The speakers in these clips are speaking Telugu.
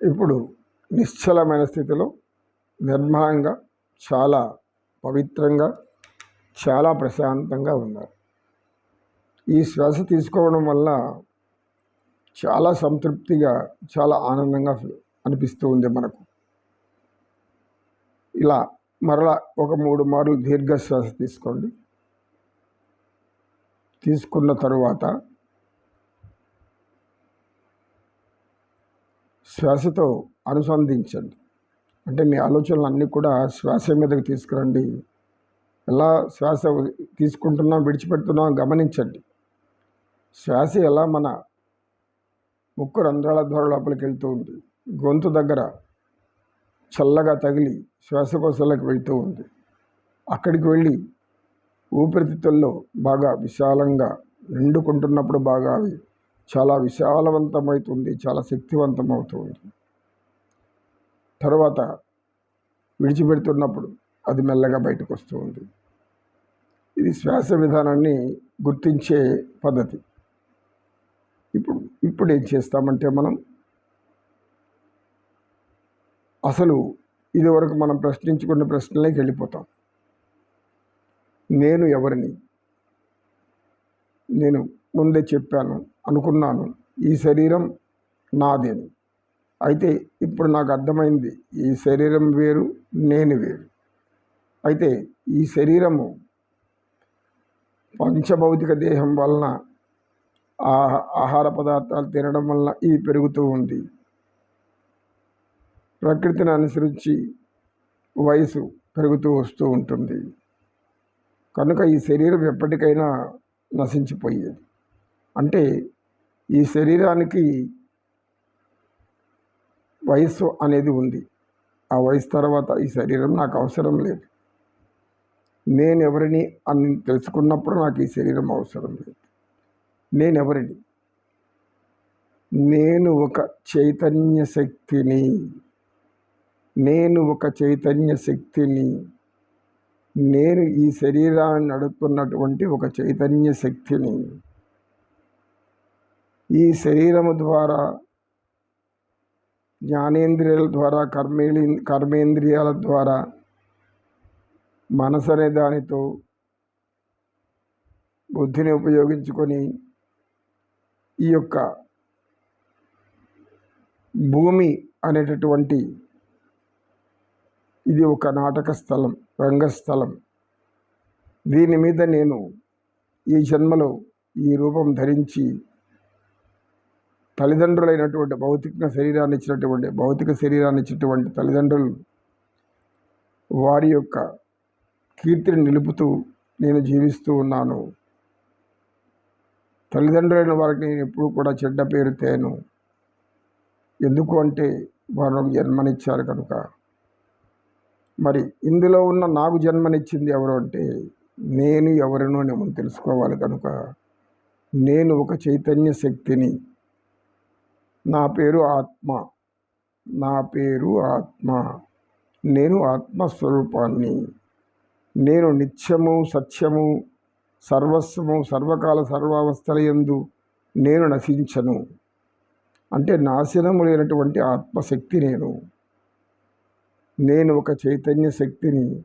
ఇప్పుడు నిశ్చలమైన స్థితిలో నిర్మలంగా చాలా పవిత్రంగా చాలా ప్రశాంతంగా ఉన్నారు. ఈ శ్వాస తీసుకోవడం వల్ల చాలా సంతృప్తిగా చాలా ఆనందంగా అనిపిస్తూ ఉంది మనకు. ఇలా మరలా ఒక మూడు మార్లు దీర్ఘ శ్వాస తీసుకోండి. తీసుకున్న తరువాత శ్వాసతో అనుసంధించండి. అంటే మీ ఆలోచనలు అన్నీ కూడా శ్వాస మీదకి తీసుకురండి. ఎలా శ్వాస తీసుకుంటున్నాం విడిచిపెడుతున్నాం గమనించండి. శ్వాస ఎలా మన ముక్కు రంధ్రాల ద్వారా లోపలికి వెళ్తూ ఉంది. గొంతు దగ్గర చల్లగా తగిలి శ్వాసకోశాలకు వెళ్తూ ఉంది. అక్కడికి వెళ్ళి ఊపిరితిత్తుల్లో బాగా విశాలంగా నిండుకుంటున్నప్పుడు బాగా అవి చాలా విశాలవంతమవుతుంది చాలా శక్తివంతమవుతుంది. తర్వాత విడిచిపెడుతున్నప్పుడు అది మెల్లగా బయటకు వస్తూ ఉంది ఇది శ్వాస విధానాన్ని గుర్తించే పద్ధతి. ఇప్పుడు ఇప్పుడు ఏం చేస్తామంటే మనం అసలు ఇదివరకు మనం ప్రశ్నించుకున్న ప్రశ్నలకి వెళ్ళిపోతాం. నేను ఎవరిని? నేను ముందే చెప్పాను అనుకున్నాను ఈ శరీరం నాదేని అయితే ఇప్పుడు నాకు అర్థమైంది ఈ శరీరం వేరు నేను వేరు. అయితే ఈ శరీరము పంచభౌతిక దేహం వలన ఆహార పదార్థాలు తినడం వలన ఇవి పెరుగుతూ ఉంది. ప్రకృతిని అనుసరించి వయసు పెరుగుతూ వస్తూ ఉంటుంది. కనుక ఈ శరీరం ఎప్పటికైనా నశించిపోయేది. అంటే ఈ శరీరానికి వయస్సు అనేది ఉంది. ఆ వయసు తర్వాత ఈ శరీరం నాకు అవసరం లేదు. నేను ఎవరిని అని తెలుసుకున్నప్పుడు నాకు ఈ శరీరం అవసరం లేదు. నేను ఎవరిని నేను ఒక చైతన్య శక్తిని. నేను ఒక చైతన్య శక్తిని. నేను ఈ శరీరాన్ని నడుపుతున్నటువంటి ఒక చైతన్య శక్తిని. ఈ శరీరము ద్వారా జ్ఞానేంద్రియాల ద్వారా కర్మేళి కర్మేంద్రియాల ద్వారా మనసు అనే దానితో బుద్ధిని ఉపయోగించుకొని ఈ యొక్క భూమి అనేటటువంటి ఇది ఒక నాటక స్థలం రంగస్థలం. దీని మీద నేను ఈ జన్మలో ఈ రూపం ధరించి తల్లిదండ్రులైనటువంటి భౌతిక శరీరాన్ని ఇచ్చినటువంటి భౌతిక శరీరాన్ని ఇచ్చినటువంటి తల్లిదండ్రులు వారి యొక్క కీర్తిని నిలుపుతూ నేను జీవిస్తూ ఉన్నాను. తల్లిదండ్రులైన వారికి నేను ఎప్పుడూ కూడా చెడ్డ పేరు తేను. ఎందుకు అంటే వారు జన్మనిచ్చారు కనుక. మరి ఇందులో ఉన్న నాకు జన్మనిచ్చింది ఎవరు అంటే నేను ఎవరినో నేను తెలుసుకోవాలి కనుక. నేను ఒక చైతన్య శక్తిని నా పేరు ఆత్మ. నా పేరు ఆత్మ. నేను ఆత్మస్వరూపాన్ని. నేను నిత్యము సత్యము సర్వస్వము సర్వకాల సర్వావస్థల ఎందు నేను నశించను. అంటే నాశనము లేనటువంటి ఆత్మశక్తి నేను. నేను ఒక చైతన్య శక్తిని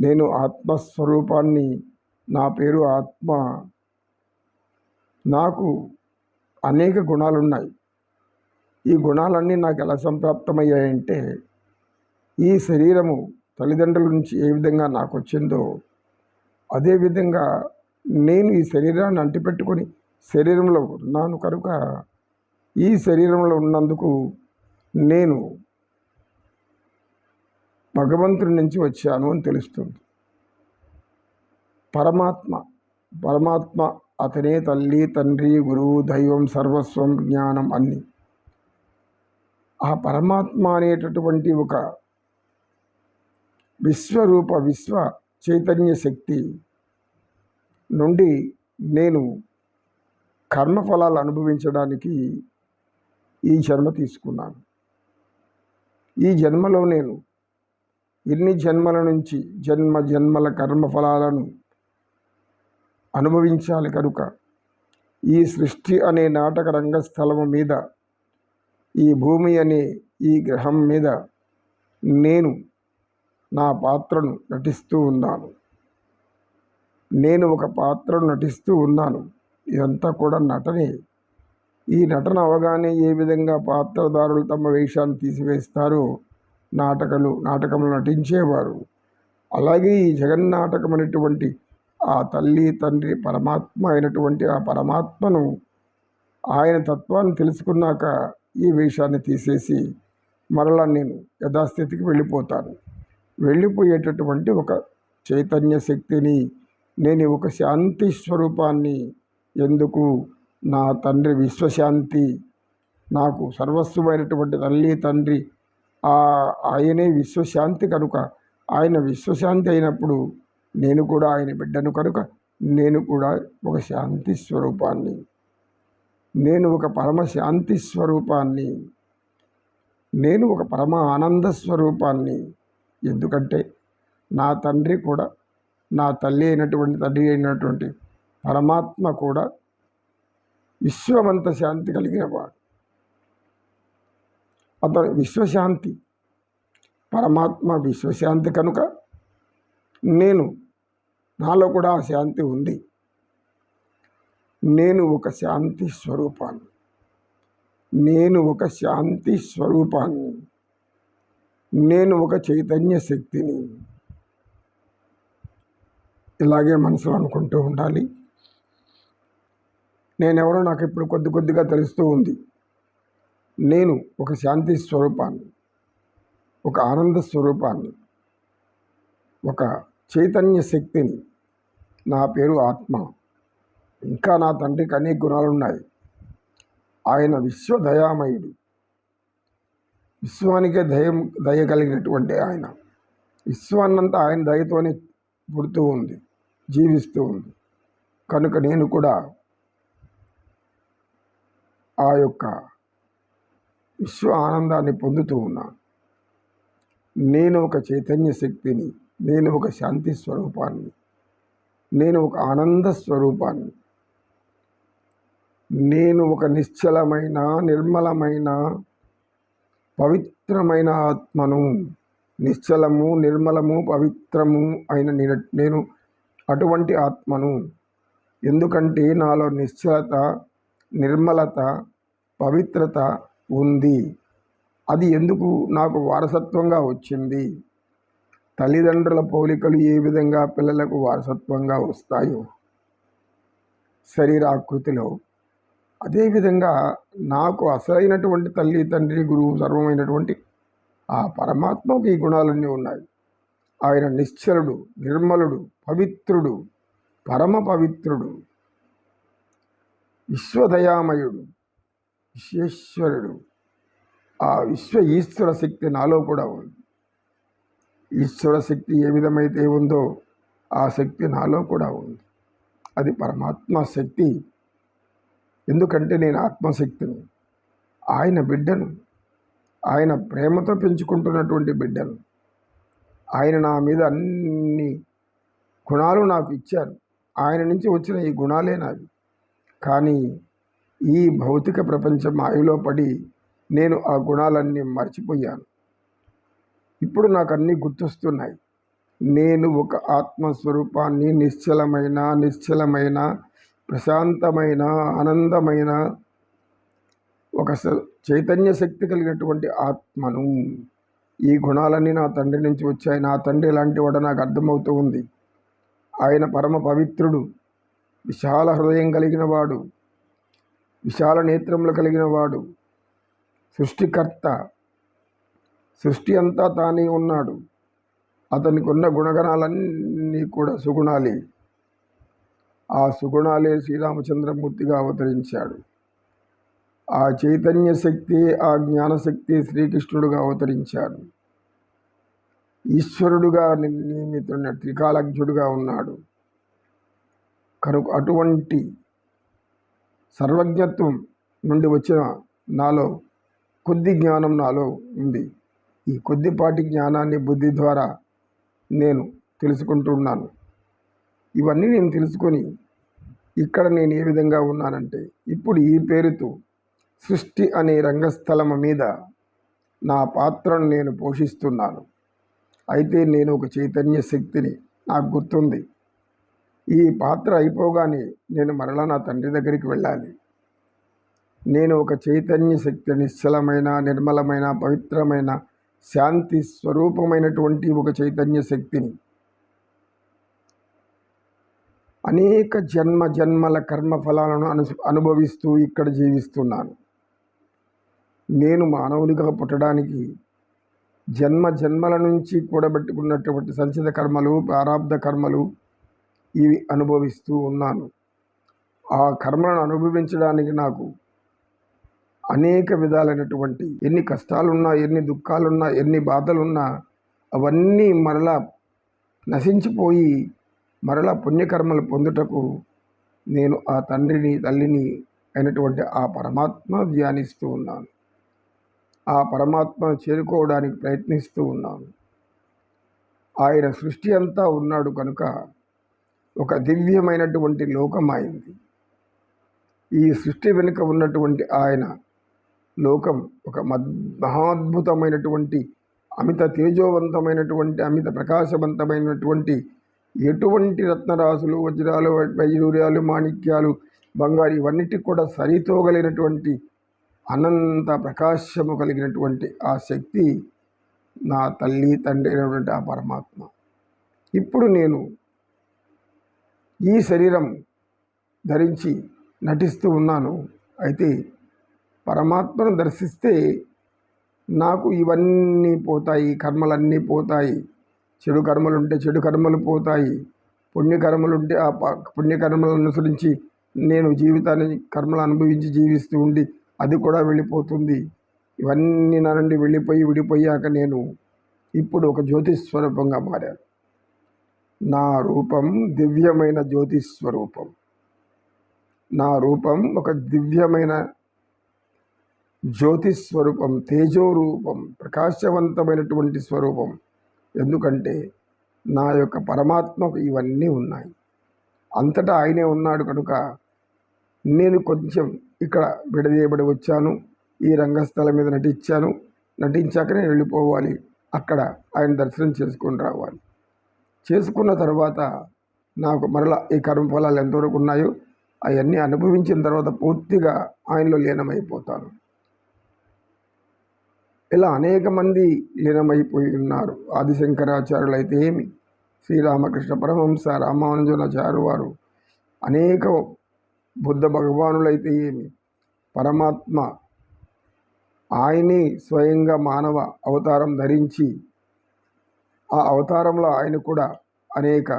నేను ఆత్మస్వరూపాన్ని నా పేరు ఆత్మ. నాకు అనేక గుణాలు ఉన్నాయి ఈ గుణాలన్నీ నాకు ఎలా సంప్రాప్తమయ్యాయంటే ఈ శరీరము తల్లిదండ్రుల నుంచి ఏ విధంగా నాకు వచ్చిందో అదేవిధంగా నేను ఈ శరీరాన్ని అంటిపెట్టుకొని శరీరంలో ఉన్నాను కనుక ఈ శరీరంలో ఉన్నందుకు నేను భగవంతుడి నుంచి వచ్చాను అని తెలుస్తుంది. పరమాత్మ పరమాత్మ అతనే తల్లి తండ్రి గురువు దైవం సర్వస్వం జ్ఞానం అన్నీ. ఆ పరమాత్మ అనేటటువంటి ఒక విశ్వరూప విశ్వ చైతన్య శక్తి నుండి నేను కర్మఫలాలు అనుభవించడానికి ఈ జన్మ తీసుకున్నాను. ఈ జన్మలో నేను ఎన్ని జన్మల నుంచి జన్మ జన్మల కర్మఫలాలను అనుభవించాలి కనుక ఈ సృష్టి అనే నాటక రంగస్థలము మీద ఈ భూమి అనే ఈ గ్రహం మీద నేను నా పాత్రను నటిస్తూ ఉన్నాను. నేను ఒక పాత్రను నటిస్తూ ఉన్నాను. ఇదంతా కూడా నటనే. ఈ నటన అవగానే ఏ విధంగా పాత్రదారులు తమ వేషాన్ని తీసివేస్తారో నాటకాలు నాటకంలో నటించేవారు. అలాగే ఈ జగన్నాటకం అనేటువంటి ఆ తల్లి తండ్రి పరమాత్మ అయినటువంటి ఆ పరమాత్మను ఆయన తత్వాన్ని తెలుసుకున్నాక ఈ వేషాన్ని తీసేసి మరలా నేను యథాస్థితికి వెళ్ళిపోతాను. వెళ్ళిపోయేటటువంటి ఒక చైతన్య శక్తిని నేను ఒక శాంతి స్వరూపాన్ని ఎందుకు నా తండ్రి విశ్వశాంతి నాకు సర్వస్వమైనటువంటి తల్లి తండ్రి ఆయనే విశ్వశాంతి కనుక ఆయన విశ్వశాంతి అయినప్పుడు నేను కూడా ఆయన బిడ్డను కనుక నేను కూడా ఒక శాంతి స్వరూపాన్ని నేను ఒక పరమ శాంతి స్వరూపాన్ని నేను ఒక పరమ ఆనంద స్వరూపాన్ని ఎందుకంటే నా తండ్రి కూడా నా తల్లి అయినటువంటి తండ్రి అయినటువంటి పరమాత్మ కూడా విశ్వమంత శాంతి కలిగినవాడు అతను విశ్వశాంతి పరమాత్మ విశ్వశాంతి కనుక నేను నాలో కూడా ఆ శాంతి ఉంది. నేను ఒక శాంతి స్వరూపాన్ని. నేను ఒక శాంతి స్వరూపాన్ని. నేను ఒక చైతన్య శక్తిని. ఇలాగే మనసులో అనుకుంటూ ఉండాలి. నేనెవరో నాకు ఇప్పుడు కొద్ది కొద్దిగా తెలుస్తూ ఉంది. నేను ఒక శాంతి స్వరూపాన్ని ఒక ఆనంద స్వరూపాన్ని ఒక చైతన్య శక్తిని. నా పేరు ఆత్మ. ఇంకా నా తండ్రికి అనేక గుణాలు ఉన్నాయి ఆయన విశ్వదయామయుడు. విశ్వానికే దయం దయ కలిగినటువంటి ఆయన. విశ్వాన్నంతా ఆయన దయతోనే పుడుతూ ఉంది జీవిస్తూ ఉంది. కనుక నేను కూడా ఆ యొక్క విశ్వ ఆనందాన్ని పొందుతూ ఉన్నాను. నేను ఒక చైతన్య శక్తిని నేను ఒక శాంతి స్వరూపాన్ని నేను ఒక ఆనంద స్వరూపాన్ని నేను ఒక నిశ్చలమైన నిర్మలమైన పవిత్రమైన ఆత్మను. నిశ్చలము నిర్మలము పవిత్రము అయిన నేను అటువంటి ఆత్మను. ఎందుకంటే నాలో నిశ్చలత నిర్మలత పవిత్రత ఉంది. అది ఎందుకు? నాకు వారసత్వంగా వచ్చింది. తల్లిదండ్రుల పోలికలు ఏ విధంగా పిల్లలకు వారసత్వంగా వస్తాయో. శరీరాకృతిలో అదేవిధంగా నాకు అసలైనటువంటి తల్లి తండ్రి గురువు సర్వమైనటువంటి ఆ పరమాత్మకు ఈ గుణాలన్నీ ఉన్నాయి. ఆయన నిశ్చలుడు నిర్మలుడు పవిత్రుడు పరమ పవిత్రుడు విశ్వదయామయుడు విశ్వేశ్వరుడు. ఆ విశ్వ ఈశ్వర శక్తి నాలో కూడా ఉంది. ఈశ్వర శక్తి ఏ విధమైతే ఉందో ఆ శక్తి నాలో కూడా ఉంది. అది పరమాత్మ శక్తి ఎందుకంటే నేను ఆత్మశక్తిని ఆయన బిడ్డను ఆయన ప్రేమతో పెంచుకుంటున్నటువంటి బిడ్డను. ఆయన నా మీద అన్ని గుణాలు నాకు ఇచ్చారు. ఆయన నుంచి వచ్చిన ఈ గుణాలే నావి. కానీ ఈ భౌతిక ప్రపంచం మాయలో పడి నేను ఆ గుణాలన్నీ మర్చిపోయాను. ఇప్పుడు నాకు అన్నీ గుర్తొస్తున్నాయి. నేను ఒక ఆత్మస్వరూపాన్ని నిశ్చలమైన నిశ్చలమైన ప్రశాంతమైన ఆనందమైన ఒక చైతన్య శక్తి కలిగినటువంటి ఆత్మను. ఈ గుణాలన్నీ నా తండ్రి నుంచి వచ్చాయి. నా తండ్రి ఎలాంటి వాడు నాకు అర్థమవుతూ ఉంది. ఆయన పరమ పవిత్రుడు విశాల హృదయం కలిగిన వాడు విశాల నేత్రములు కలిగిన వాడు సృష్టికర్త. సృష్టి అంతా తానే ఉన్నాడు. అతనికి ఉన్న గుణగణాలన్నీ కూడా సుగుణాలే. ఆ సుగుణాలే శ్రీరామచంద్రమూర్తిగా అవతరించాడు. ఆ చైతన్య శక్తి ఆ జ్ఞానశక్తి శ్రీకృష్ణుడుగా అవతరించాడు. ఈశ్వరుడుగా నియమితున్న త్రికాలజ్ఞుడుగా ఉన్నాడు. కనుక అటువంటి సర్వజ్ఞత్వం నుండి వచ్చిన నాలో కొద్ది జ్ఞానం నాలో ఉంది. ఈ కొద్దిపాటి జ్ఞానాన్ని బుద్ధి ద్వారా నేను తెలుసుకుంటున్నాను ఇవన్నీ నేను తెలుసుకొని ఇక్కడ నేను ఏ విధంగా ఉన్నానంటే ఇప్పుడు ఈ పేరుతో సృష్టి అనే రంగస్థలం మీద నా పాత్రను నేను పోషిస్తున్నాను. అయితే నేను ఒక చైతన్య శక్తిని నాకు గుర్తుంది. ఈ పాత్ర అయిపోగానే నేను మరలా నా తండ్రి దగ్గరికి వెళ్ళాలి. నేను ఒక చైతన్య శక్తి నిశ్చలమైన నిర్మలమైన పవిత్రమైన శాంతి స్వరూపమైనటువంటి ఒక చైతన్య శక్తిని అనేక జన్మ జన్మల కర్మ ఫలాలను అను అనుభవిస్తూ ఇక్కడ జీవిస్తున్నాను. నేను మానవునిగా పుట్టడానికి జన్మ జన్మల నుంచి కూడబెట్టుకున్నటువంటి సంచిత కర్మలు ప్రారాబ్ధ కర్మలు ఇవి అనుభవిస్తూ ఉన్నాను. ఆ కర్మలను అనుభవించడానికి నాకు అనేక విధాలైనటువంటి ఎన్ని కష్టాలున్నా ఎన్ని దుఃఖాలున్నా ఎన్ని బాధలున్నా అవన్నీ మరలా నశించిపోయి మరలా పుణ్యకర్మలు పొందుటకు నేను ఆ తండ్రిని తల్లిని అయినటువంటి ఆ పరమాత్మ ధ్యానిస్తూ ఉన్నాను. ఆ పరమాత్మ చేరుకోవడానికి ప్రయత్నిస్తూ ఉన్నాను. ఆయన సృష్టి అంతా ఉన్నాడు కనుక ఒక దివ్యమైనటువంటి లోకం అయింది. ఈ సృష్టి వెనుక ఉన్నటువంటి ఆయన లోకం ఒక మద్ మహాద్భుతమైనటువంటి అమిత తేజోవంతమైనటువంటి అమిత ప్రకాశవంతమైనటువంటి ఎటువంటి రత్నరాశులు వజ్రాలు వైడూర్యాలు మాణిక్యాలు బంగారు ఇవన్నిటికి కూడా సరితోగలిగినటువంటి అనంత ప్రకాశము కలిగినటువంటి ఆ శక్తి నా తల్లి తండ్రి అయినటువంటి ఆ పరమాత్మ. ఇప్పుడు నేను ఈ శరీరం ధరించి నటిస్తూ ఉన్నాను. అయితే పరమాత్మను దర్శిస్తే నాకు ఇవన్నీ పోతాయి కర్మలన్నీ పోతాయి. చెడు కర్మలు ఉంటే చెడు కర్మలు పోతాయి. పుణ్యకర్మలు ఉంటే ఆ ప- పుణ్యకర్మలను అనుసరించి నేను జీవితాన్ని కర్మలు అనుభవించి జీవిస్తూ ఉండి అది కూడా వెళ్ళిపోతుంది. ఇవన్నీ నా నుండి వెళ్ళిపోయి విడిపోయాక నేను ఇప్పుడు ఒక జ్యోతిస్వరూపంగా మారాను. నా రూపం దివ్యమైన జ్యోతిస్వరూపం. నా రూపం ఒక దివ్యమైన జ్యోతిస్వరూపం తేజో రూపం ప్రకాశవంతమైనటువంటి స్వరూపం. ఎందుకంటే నా యొక్క పరమాత్మకు ఇవన్నీ ఉన్నాయి. అంతటా ఆయనే ఉన్నాడు కనుక నేను కొంచెం ఇక్కడ విడదీయబడి వచ్చాను. ఈ రంగస్థలం మీద నటించాను. నటించాక నేను వెళ్ళిపోవాలి. అక్కడ ఆయన దర్శనం చేసుకొని రావాలి. చేసుకున్న తర్వాత నాకు మరలా ఈ కర్మఫలాలు ఎంతవరకు ఉన్నాయో అవన్నీ అనుభవించిన తర్వాత పూర్తిగా ఆయనలో లీనమైపోతాను. ఇలా అనేక మంది లీనమైపోయి ఉన్నారు ఆదిశంకరాచార్యులు అయితే ఏమి? శ్రీరామకృష్ణ పరమహంస రామానుజనాచార్య వారు అనేక బుద్ధ భగవానులైతే ఏమి? పరమాత్మ ఆయనే స్వయంగా మానవ అవతారం ధరించి ఆ అవతారంలో ఆయన కూడా అనేక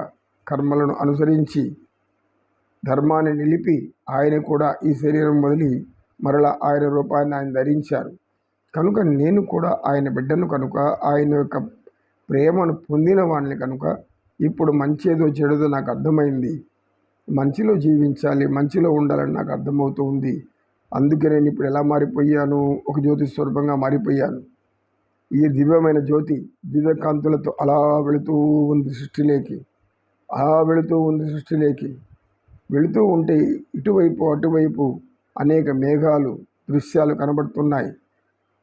కర్మలను అనుసరించి ధర్మాన్ని నిలిపి ఆయన కూడా ఈ శరీరం వదిలి మరలా ఆయన రూపాన్ని ఆయన ధరించారు. కనుక నేను కూడా ఆయన బిడ్డను కనుక ఆయన యొక్క ప్రేమను పొందిన వాడిని కనుక ఇప్పుడు మంచి ఏదో చెడుదో నాకు అర్థమైంది. మంచిలో జీవించాలి మంచిలో ఉండాలని నాకు అర్థమవుతూ ఉంది. అందుకే నేను ఇప్పుడు ఎలా మారిపోయాను? ఒక జ్యోతి స్వరూపంగా మారిపోయాను. ఈ దివ్యమైన జ్యోతి దివ్యకాంతులతో అలా వెళుతూ ఉంది సృష్టిలోకి. అలా వెళుతూ ఉంది సృష్టిలోకి. వెళుతూ ఉంటే ఇటువైపు అటువైపు అనేక మేఘాలు దృశ్యాలు కనబడుతున్నాయి.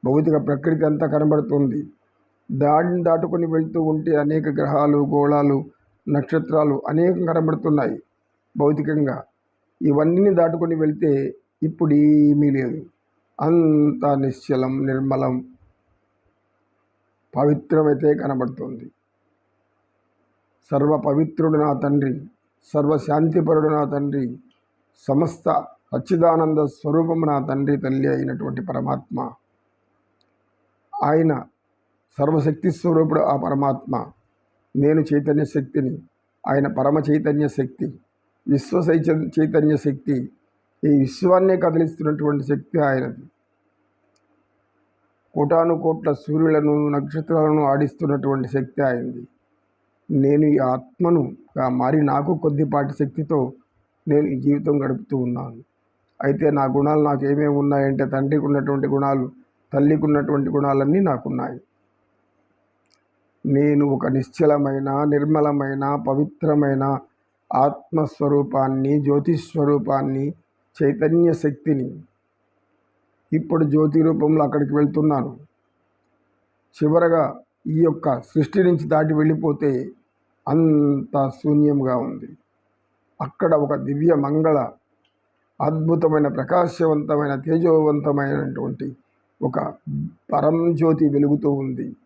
భౌతిక ప్రకృతి అంతా కనబడుతుంది. దాడిని దాటుకొని వెళ్తూ ఉంటే అనేక గ్రహాలు గోళాలు నక్షత్రాలు అనేకం కనబడుతున్నాయి భౌతికంగా. ఇవన్నీ దాటుకొని వెళ్తే ఇప్పుడు ఏమీ లేదు. అంత నిశ్చలం నిర్మలం పవిత్రమైతే కనబడుతుంది. సర్వ పవిత్రుడు నా తండ్రి సర్వశాంతిపరుడు నా తండ్రి సమస్త సచ్చిదానంద స్వరూపము నా తండ్రి తల్లి అయినటువంటి పరమాత్మ ఆయన సర్వశక్తి స్వరూపుడు ఆ పరమాత్మ. నేను చైతన్య శక్తిని ఆయన పరమ చైతన్య శక్తి విశ్వ చైతన్య శక్తి ఈ విశ్వాన్నే కదిలిస్తున్నటువంటి శక్తి ఆయనది. కోటాను కోట్ల సూర్యులను నక్షత్రాలను ఆడిస్తున్నటువంటి శక్తి ఆయనది. నేను ఈ ఆత్మను మారి నాకు కొద్దిపాటి శక్తితో నేను ఈ జీవితం గడుపుతూ ఉన్నాను. అయితే నా గుణాలు నాకు ఏమేమి ఉన్నాయంటే తండ్రికి ఉన్నటువంటి గుణాలు తల్లికి ఉన్నటువంటి గుణాలన్నీ నాకున్నాయి. నేను ఒక నిశ్చలమైన నిర్మలమైన పవిత్రమైన ఆత్మస్వరూపాన్ని జ్యోతిస్వరూపాన్ని చైతన్య శక్తిని ఇప్పుడు జ్యోతి రూపంలో అక్కడికి వెళ్తున్నాను. చివరగా ఈ యొక్క సృష్టి నుంచి దాటి వెళ్ళిపోతే అంత శూన్యంగా ఉంది. అక్కడ ఒక దివ్య మంగళ అద్భుతమైన ప్రకాశవంతమైన తేజోవంతమైనటువంటి ఒక పరం జ్యోతి వెలుగుతూ ఉంది.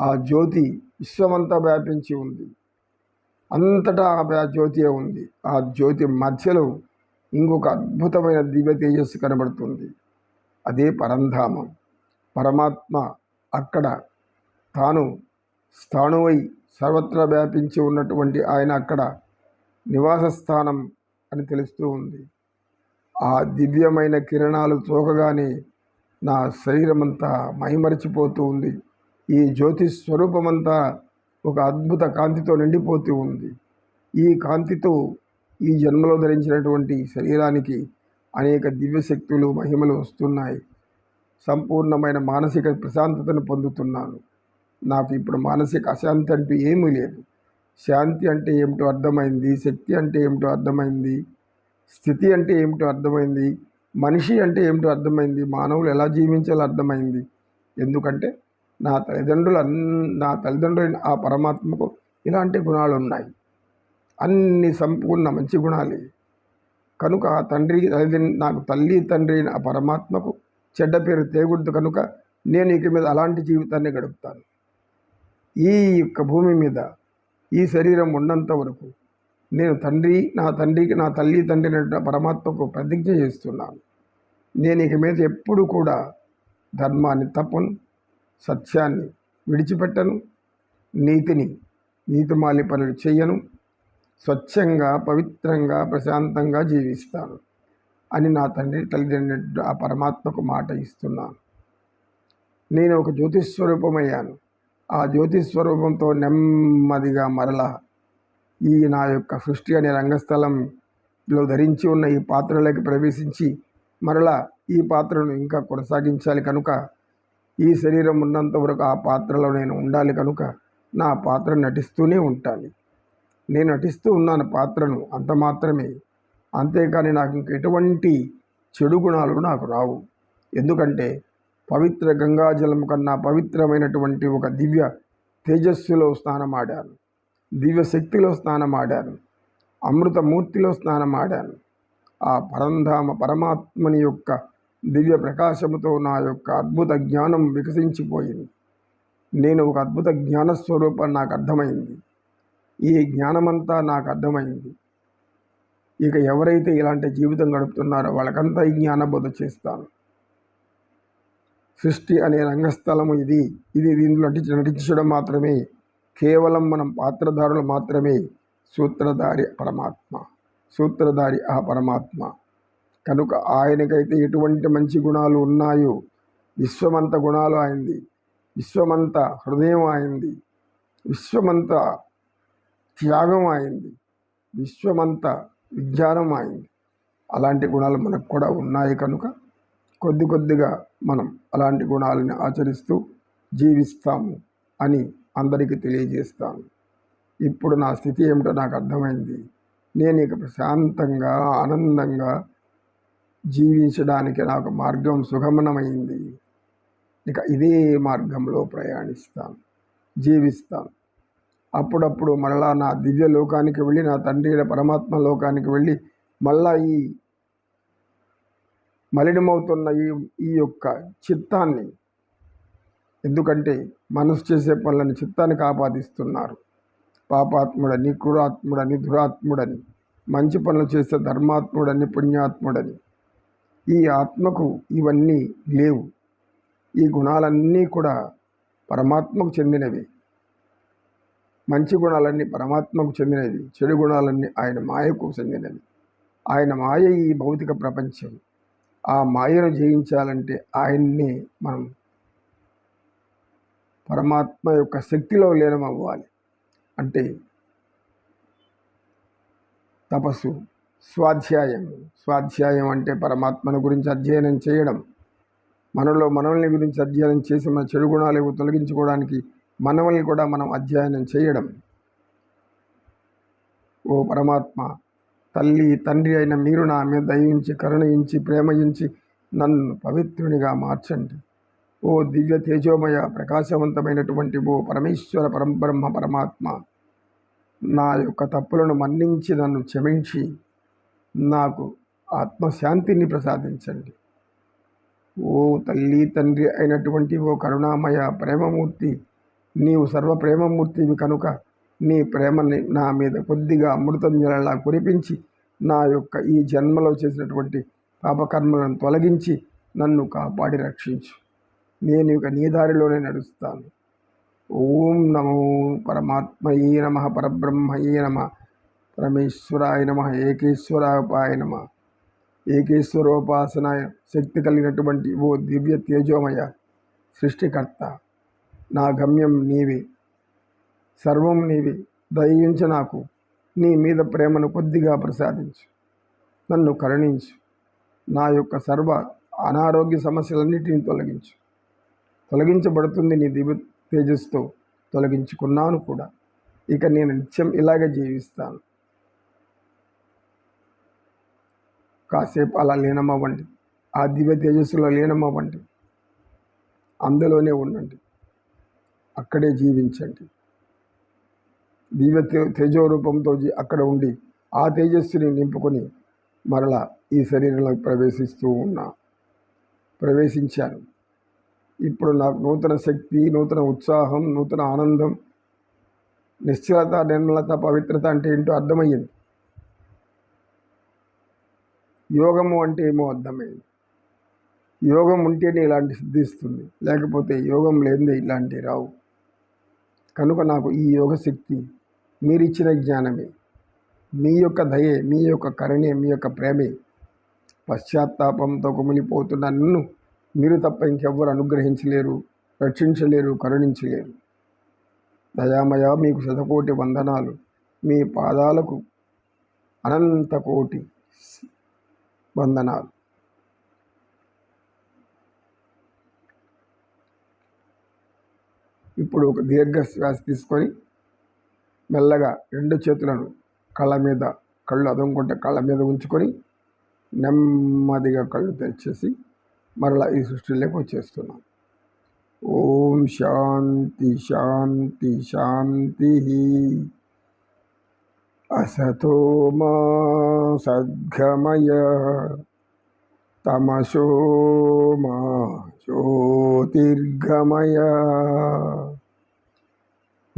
ఆ జ్యోతి విశ్వమంతా వ్యాపించి ఉంది. అంతటా ఆ జ్యోతి ఉంది. ఆ జ్యోతి మధ్యలో ఇంకొక అద్భుతమైన దివ్య తేజస్సు కనబడుతుంది. అదే పరంధామం. పరమాత్మ అక్కడ తాను స్థాణువై సర్వత్రా వ్యాపించి ఉన్నటువంటి ఆయన అక్కడ నివాస స్థానం అని తెలుస్తూ ఉంది. ఆ దివ్యమైన కిరణాలు చూకగానే నా శరీరం అంతా మైమరిచిపోతూ ఉంది. ఈ జ్యోతి స్వరూపమంతా ఒక అద్భుత కాంతితో నిండిపోతూ ఉంది. ఈ కాంతితో ఈ జన్మలో ధరించినటువంటి శరీరానికి అనేక దివ్యశక్తులు మహిమలు వస్తున్నాయి. సంపూర్ణమైన మానసిక ప్రశాంతతను పొందుతున్నాను. నాకు ఇప్పుడు మానసిక అశాంతి అంటూ ఏమీ లేదు. శాంతి అంటే ఏమిటో అర్థమైంది శక్తి అంటే ఏమిటో అర్థమైంది స్థితి అంటే ఏమిటో అర్థమైంది మనిషి అంటే ఏమిటో అర్థమైంది? మానవులు ఎలా జీవించాలో అర్థమైంది. ఎందుకంటే నా తల్లిదండ్రులు అన్ నా తల్లిదండ్రులైన ఆ పరమాత్మకు ఇలాంటి గుణాలు ఉన్నాయి అన్ని సంపూర్ణ మంచి గుణాలే. కనుక ఆ తండ్రి తల్లిదండ్రి నాకు తల్లి తండ్రి అయిన ఆ పరమాత్మకు చెడ్డ పేరు తేకూడదు కనుక నేను ఇక మీద అలాంటి జీవితాన్ని గడుపుతాను. ఈ యొక్క భూమి మీద ఈ శరీరం ఉన్నంత వరకు నేను తండ్రి నా తండ్రికి నా తల్లి తండ్రి పరమాత్మకు ప్రతిజ్ఞ చేస్తున్నాను. నేను ఇక మీద ఎప్పుడు కూడా ధర్మాన్ని తప్పను సత్యాన్ని విడిచిపెట్టను నీతిని నీతిమాలి పనులు చేయను స్వచ్ఛంగా పవిత్రంగా ప్రశాంతంగా జీవిస్తాను అని నా తండ్రి తల్లిదండ్రులు ఆ పరమాత్మకు మాట ఇస్తున్నాను. నేను ఒక జ్యోతిస్వరూపమయ్యాను. ఆ జ్యోతిస్వరూపంతో నెమ్మదిగా మరలా ఈ నా యొక్క సృష్టి అనే రంగస్థలంలో ధరించి ఉన్న ఈ పాత్రలోకి ప్రవేశించి మరలా ఈ పాత్రను ఇంకా కొనసాగించాలి కనుక ఈ శరీరం ఉన్నంత వరకు ఆ పాత్రలో నేను ఉండాలి కనుక నా పాత్ర నటిస్తూనే ఉంటాను. నేను నటిస్తూ ఉన్నాను పాత్రను అంత మాత్రమే. అంతేకాని నాకు ఇంక ఎటువంటి చెడు గుణాలు నాకు రావు. ఎందుకంటే పవిత్ర గంగాజలం కన్నా పవిత్రమైనటువంటి ఒక దివ్య తేజస్సులో స్నానమాడాను. దివ్య శక్తిలో స్నానమాడాను అమృతమూర్తిలో స్నానమాడాను. ఆ పరంధామ పరమాత్మని యొక్క దివ్య ప్రకాశముతో నా యొక్క అద్భుత జ్ఞానం వికసించిపోయింది. నేను ఒక అద్భుత జ్ఞాన స్వరూపం నాకు అర్థమైంది. ఈ జ్ఞానమంతా నాకు అర్థమైంది. ఇక ఎవరైతే ఇలాంటి జీవితం గడుపుతున్నారో వాళ్ళకంతా ఈ జ్ఞానబోధ చేస్తాను. సృష్టి అనే రంగస్థలము ఇది. ఇది దీనిలో నటించి నటించడం మాత్రమే. కేవలం మనం పాత్రధారులు మాత్రమే సూత్రధారి పరమాత్మ సూత్రధారి ఆ పరమాత్మ. కనుక ఆయనకైతే ఎటువంటి మంచి గుణాలు ఉన్నాయో విశ్వమంత గుణాలు ఆయనది విశ్వమంత హృదయం ఆయనది విశ్వమంత త్యాగం అయింది విశ్వమంత విజ్ఞానం అయింది అలాంటి గుణాలు మనకు కూడా ఉన్నాయి కనుక కొద్ది కొద్దిగా మనం అలాంటి గుణాలని ఆచరిస్తూ జీవిస్తాము అని అందరికీ తెలియజేస్తాను. ఇప్పుడు నా స్థితి ఏమిటో నాకు అర్థమైంది. నేను ఇక ప్రశాంతంగా ఆనందంగా జీవించడానికి నాకు మార్గం సుగమనమైంది. ఇక ఇదే మార్గంలో ప్రయాణిస్తాను జీవిస్తాను. అప్పుడప్పుడు మరలా నా దివ్య లోకానికి వెళ్ళి నా తండ్రి పరమాత్మ లోకానికి వెళ్ళి మళ్ళా ఈ మలినమవుతున్న ఈ ఈ యొక్క చిత్తాన్ని ఎందుకంటే మనసు చేసే పనులని చిత్తానికి ఆపాదిస్తున్నారు పాపాత్ముడని క్రూరాత్ముడని దురాత్ముడని మంచి పనులు చేసే ధర్మాత్ముడని పుణ్యాత్ముడని. ఈ ఆత్మకు ఇవన్నీ లేవు. ఈ గుణాలన్నీ కూడా పరమాత్మకు చెందినవి. మంచి గుణాలన్నీ పరమాత్మకు చెందినవి. చెడు గుణాలన్నీ ఆయన మాయకు చెందినవి. ఆయన మాయ ఈ భౌతిక ప్రపంచం. ఆ మాయను జయించాలంటే ఆయన్ని మనం పరమాత్మ యొక్క శక్తిలో లీనమవ్వాలి. అంటే తపస్సు స్వాధ్యాయం. స్వాధ్యాయం అంటే పరమాత్మను గురించి అధ్యయనం చేయడం. మనలో మనల్ని గురించి అధ్యయనం చేసి మన చెడు గుణాలు తొలగించుకోవడానికి మనల్ని కూడా మనం అధ్యయనం చేయడం. ఓ పరమాత్మ తల్లి తండ్రి అయిన మీరు నా మీద దయించి కరుణయించి ప్రేమయించి నన్ను పవిత్రునిగా మార్చండి. ఓ దివ్య తేజోమయ ప్రకాశవంతమైనటువంటి ఓ పరమేశ్వర పరంబ్రహ్మ పరమాత్మ నా యొక్క తప్పులను మన్నించి నన్ను క్షమించి నాకు ఆత్మశాంతిని ప్రసాదించండి. ఓ తల్లి తండ్రి అయినటువంటి ఓ కరుణామయ ప్రేమమూర్తి నీవు సర్వ ప్రేమమూర్తివి కనుక నీ ప్రేమని నా మీద కొద్దిగా అమృతం జలలా కురిపించి నా యొక్క ఈ జన్మలో చేసినటువంటి పాపకర్మలను తొలగించి నన్ను కాపాడి రక్షించు. నేను ఇక నీ దారిలోనే నడుస్తాను. ఓం నమో పరమాత్మయే నమ పరబ్రహ్మయే నమ పరమేశ్వరాయ నమ ఏకేశ్వరాపాయ నమ. ఏకేశ్వరోపాసన శక్తి కలిగినటువంటి ఓ దివ్య తేజోమయ సృష్టికర్త. నా గమ్యం నీవే. సర్వం నీవే. దయించ నాకు. నీ మీద ప్రేమను కొద్దిగా ప్రసాదించు. నన్ను కరుణించు. నా యొక్క సర్వ అనారోగ్య సమస్యలన్నిటిని తొలగించు. తొలగించబడుతుంది నీ దివ్య తేజస్తో తొలగించుకున్నాను కూడా. ఇక నేను నిత్యం ఇలాగే జీవిస్తాను. కాసేపు అలా లీనమవ్వండి. ఆ దివ్య తేజస్సులో లీనమవ్వండి. అందులోనే ఉండండి. అక్కడే జీవించండి. దివ్య తే- జీ- అక్కడ ఉండి ఆ తేజస్సుని నింపుకొని మరలా ఈ శరీరంలోకి ప్రవేశిస్తూ ఉన్నా. ప్రవేశించాను. ఇప్పుడు నాకు నూతన శక్తి నూతన ఉత్సాహం నూతన ఆనందం నిశ్చలత నిర్మలత పవిత్రత అంటే ఏంటో అర్థమయ్యింది. యోగము అంటే ఏమో అర్థమైంది యోగం ఉంటేనే ఇలాంటి సిద్ధిస్తుంది లేకపోతే యోగం లేనిదే ఇలాంటివి రావు. కనుక నాకు ఈ యోగ శక్తి మీరిచ్చిన జ్ఞానమే మీ యొక్క దయే మీ యొక్క కరుణే మీ యొక్క ప్రేమే పశ్చాత్తాపంతో కుమిలిపోతున్న నన్ను మీరు తప్ప ఇంకెవ్వరు అనుగ్రహించలేరు రక్షించలేరు కరుణించలేరు. దయామయ మీకు శతకోటి వందనాలు. మీ పాదాలకు అనంత కోటి వందనాలు. ఇప్పుడు ఒక దీర్ఘ శ్వాస తీసుకొని మెల్లగా రెండు చేతులను కళ్ళ మీద కళ్ళు అదుముకుంటే కళ్ళ మీద ఉంచుకొని నెమ్మదిగా కళ్ళు తెరిచేసి మరలా ఈ సృష్టిలోకి వచ్చేస్తున్నాం. ఓం శాంతి శాంతి శాంతి. అసతో మా సద్గమయ తమసో మా జ్యోతిర్గమయ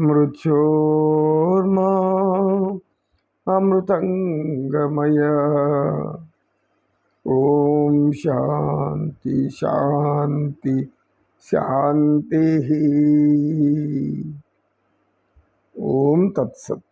మృత్యోర్మా అమృతంగమయ. ఓం శాంతి శాంతి శాంతి. ఓం తత్సత్.